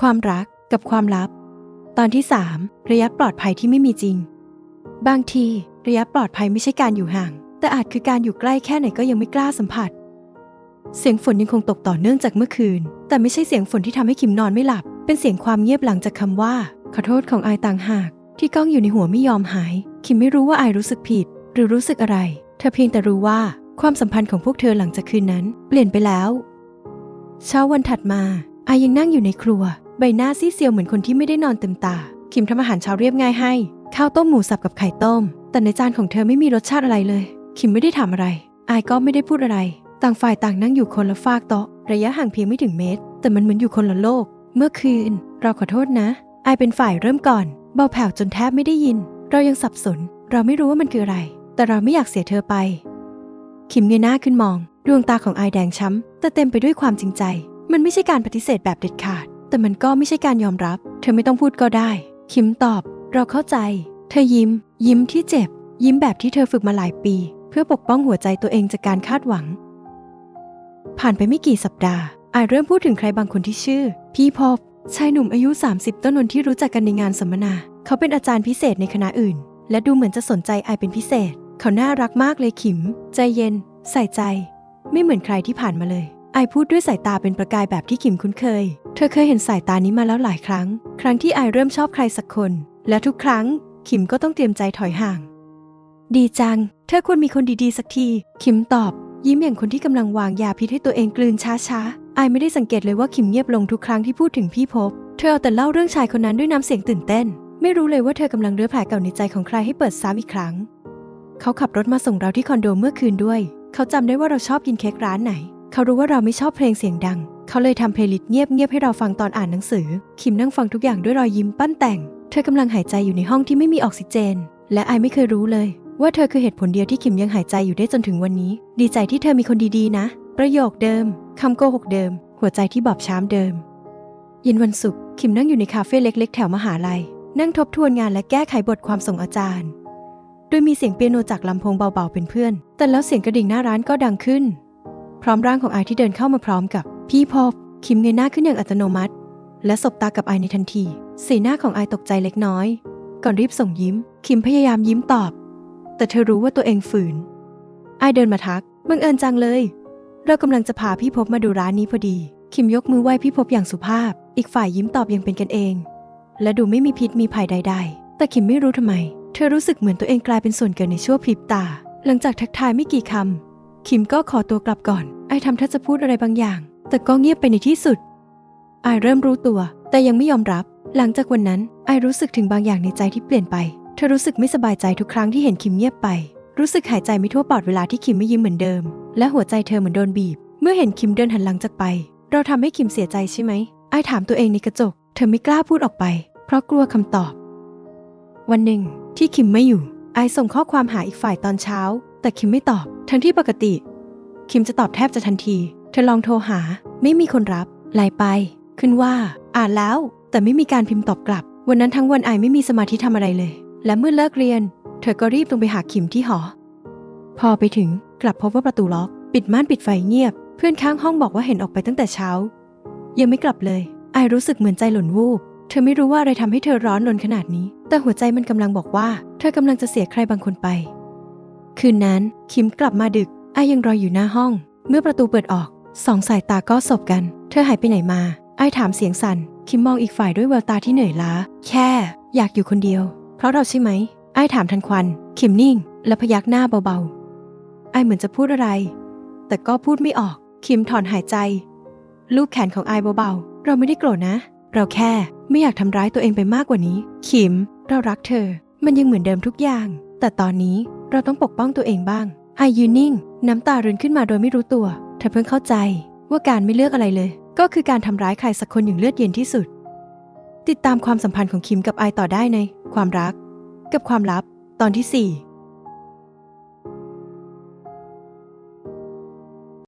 ความรักกับความลับ ตอนที่ 3 ระยะปลอดภัยที่ไม่มีจริง บางทีระยะปลอดภัยไม่ใช่การอยู่ห่าง แต่อาจคือการอยู่ใกล้แค่ไหนก็ยังไม่กล้าสัมผัส เสียงฝนยังคงตกต่อเนื่องจากเมื่อคืน แต่ไม่ใช่เสียงฝนที่ทำให้คิมนอนไม่หลับ เป็นเสียงความเงียบหลังจากคำว่า ขอโทษของไอต่างหาก ที่ก้องอยู่ในหัวไม่ยอมหาย คิมไม่รู้ว่าไอรู้สึกผิด หรือรู้สึกอะไร เธอเพียงแต่รู้ว่าความสัมพันธ์ของพวกเธอหลังจากคืนนั้น เปลี่ยนไปแล้ว เช้าวันถัดมาไอยังนั่งอยู่ในครัว ใบหน้าซีเซียวเหมือนคนที่ไม่ได้นอนเต็มตา คิมทำอาหารเช้าเรียบง่ายให้ ข้าวต้มหมูสับกับไข่ต้ม แต่ในจานของเธอไม่มีรสชาติอะไรเลย คิมไม่ได้ถามอะไร อายก็ไม่ได้พูดอะไร ต่างฝ่ายต่างนั่งอยู่คนละฟากโต๊ะ ระยะห่างเพียงไม่ถึงเมตร แต่มันเหมือนอยู่คนละโลก เมื่อคืน เราขอโทษนะ อายเป็นฝ่ายเริ่มก่อน เบาแผ่วจนแทบไม่ได้ยิน เรายังสับสน เราไม่รู้ว่ามันคืออะไร แต่เราไม่อยากเสียเธอไป คิมเงยหน้าขึ้นมอง ดวงตาของอายแดงช้ำแต่เต็มไปด้วยความจริงใจ มันไม่ใช่การปฏิเสธแบบเด็ดขาด แต่มันก็ไม่ใช่การยอมรับ เธอไม่ต้องพูดก็ได้ คิมตอบ เราเข้าใจ เธอยิ้ม ยิ้มที่เจ็บ ยิ้มแบบที่เธอฝึกมาหลายปี เพื่อปกป้องหัวใจตัวเองจากการคาดหวัง ผ่านไปไม่กี่สัปดาห์อายเริ่มพูดถึงใครบางคนที่ชื่อ พี่พบชายหนุ่มอายุ 30 ต้นนนที่รู้จักกันในงานสัมมนา เขาเป็นอาจารย์พิเศษในคณะอื่น และดูเหมือนจะสนใจอายเป็นพิเศษ เขาน่ารักมากเลยขิม ใจเย็น ใส่ใจ ไม่เหมือนใครที่ผ่านมาเลย ไอพูดด้วยสายตาเป็นประกายแบบที่ขิมคุ้นเคย เธอเคยเห็นสายตานี้มาแล้วหลายครั้ง ครั้งที่ไอเริ่มชอบใครสักคน และทุกครั้งขิมก็ต้องเตรียมใจถอยห่าง ดีจัง เธอควรมีคนดีๆ สักทีขิมตอบ ยิ้มอย่างคนที่กำลังวางยาพิษให้ตัวเองกลืนช้าๆ ไอไม่ได้สังเกตเลยว่าขิมเงียบลงทุกครั้งที่พูดถึงพี่พบ เธอเอาแต่เล่าเรื่องชายคนนั้นด้วยน้ำเสียงตื่นเต้น ไม่รู้เลยว่าเธอกำลังเรื้อแผลเก่าในใจของใครให้เปิดซ้ำอีกครั้ง เขาขับรถมาส่งเราที่คอนโดเมื่อคืนด้วย เขาจำได้ว่าเราชอบกินเค้กร้านไหน เขารู้ว่าเราไม่ชอบเพลงเสียงดัง เขาเลยทำเพลย์ลิสต์เงียบๆให้เราฟังตอนอ่านหนังสือ คิมนั่งฟังทุกอย่างด้วยรอยยิ้มปั้นแต่ง เธอกำลังหายใจอยู่ในห้องที่ไม่มีออกซิเจน และไอไม่เคยรู้เลย ว่าเธอคือเหตุผลเดียวที่คิมยังหายใจอยู่ได้จนถึงวันนี้ ดีใจที่เธอมีคนดีๆนะ ประโยคเดิมคำโกหกเดิม หัวใจที่บอบช้ำเดิม เย็นวันศุกร์คิมนั่งอยู่ในคาเฟ่เล็ก ๆ แถวมหาลัย นั่งทบทวนงานและแก้ไขบทความส่งอาจารย์ โดยมีเสียงเปียโนจากลำโพงเบาๆเป็นเพื่อน แต่แล้วเสียงกระดิ่งหน้าร้านก็ดังขึ้น พร้อมร่างของไอที่เดินเข้ามาพร้อมกับ พี่พบคิมเงยหน้าขึ้นอย่างอัตโนมัติ และสบตากับไอในทันที สีหน้าของไอตกใจเล็กน้อย ก่อนรีบส่งยิ้ม คิมพยายามยิ้มตอบ แต่เธอรู้ว่าตัวเองฝืน ไอเดินมาทักบังเอิญจังเลย เรากำลังจะพาพี่พบมาดูร้านนี้พอดี คิมยกมือไหว้พี่พบอย่างสุภาพ อีกฝ่ายยิ้มตอบอย่างเป็นกันเอง และดูไม่มีพิษมีภัยใด ๆ แต่คิมไม่รู้ทำไม เธอรู้สึกเหมือนตัวเองกลายเป็นส่วนเกินในชั่วพริบตา หลังจากทักทายไม่กี่คำ คิมก็ขอตัวกลับก่อน ไอทำท่าจะพูดอะไรบางอย่าง แต่ก็เงียบไปในที่สุด ไอเริ่มรู้ตัว แต่ยังไม่ยอมรับ หลังจากวันนั้น ไอรู้สึกถึงบางอย่างในใจที่เปลี่ยนไป เธอรู้สึกไม่สบายใจทุกครั้งที่เห็นคิมเงียบไป รู้สึกหายใจไม่ทั่วปอดเวลาที่คิมไม่ยิ้มเหมือนเดิม และหัวใจเธอเหมือนโดนบีบ เมื่อเห็นคิมเดินหันหลังจากไป เราทำให้คิมเสียใจใช่ไหม ไอถามตัวเองในกระจก เธอไม่กล้าพูดออกไป เพราะกลัวคำตอบ วันหนึ่ง ที่คิมไม่อยู่ ไอส่งข้อความหาอีกฝ่ายตอนเช้า แต่คิมไม่ตอบ ทั้งที่ปกติ คิมจะตอบแทบจะทันที เธอลองโทรหา ไม่มีคนรับไลน์ไป ขึ้นว่า อ่านแล้ว แต่ไม่มีการพิมพ์ตอบกลับ วันนั้นทั้งวันไอไม่มีสมาธิทำอะไรเลย และเมื่อเลิกเรียน เธอก็รีบลงไปหาคิมที่หอ พอไปถึงกลับพบว่าประตูล็อก ปิดม่านปิดไฟเงียบ เพื่อนข้างห้องบอกว่าเห็นออกไปตั้งแต่เช้า ยังไม่กลับเลย ไอรู้สึกเหมือนใจหล่นวูบเธอไม่รู้ว่าอะไรทำให้เธอร้อนรนขนาดนี้ แต่หัวใจมันกำลังบอกว่า เธอกำลังจะเสียใครบางคนไป คืนนั้นคิมกลับมาดึกไอยังรออยู่หน้าห้อง เมื่อประตูเปิดออกสองสายตาก็สบกัน เธอหายไปไหนมาไอถามเสียงสั่น คิมมองอีกฝ่ายด้วยแววตาที่เหนื่อยล้า แค่ อยากอยู่คนเดียว เพราะเราใช่ไหม ไอถามทันควัน คิมนิ่ง และพยักหน้าเบาๆ ไอเหมือนจะพูดอะไร แต่ก็พูดไม่ออก คิมถอนหายใจ ลูบแขนของไอเบาๆ เราไม่ได้โกรธนะ เราแค่ไม่อยากทำร้ายตัวเองไปมากกว่านี้ คิม เรารักเธอ มันยังเหมือนเดิมทุกอย่าง แต่ตอนนี้ เราต้องปกป้องตัวเองบ้างไอยืนนิ่ง น้ำตารินขึ้นมาโดยไม่รู้ตัว เธอเพิ่งเข้าใจว่าการไม่เลือกอะไรเลย ก็คือการทำร้ายใครสักคนอย่างเลือดเย็นที่สุด ติดตามความสัมพันธ์ของคิมกับไอต่อได้ใน ความรัก กับความลับ ตอนที่ 4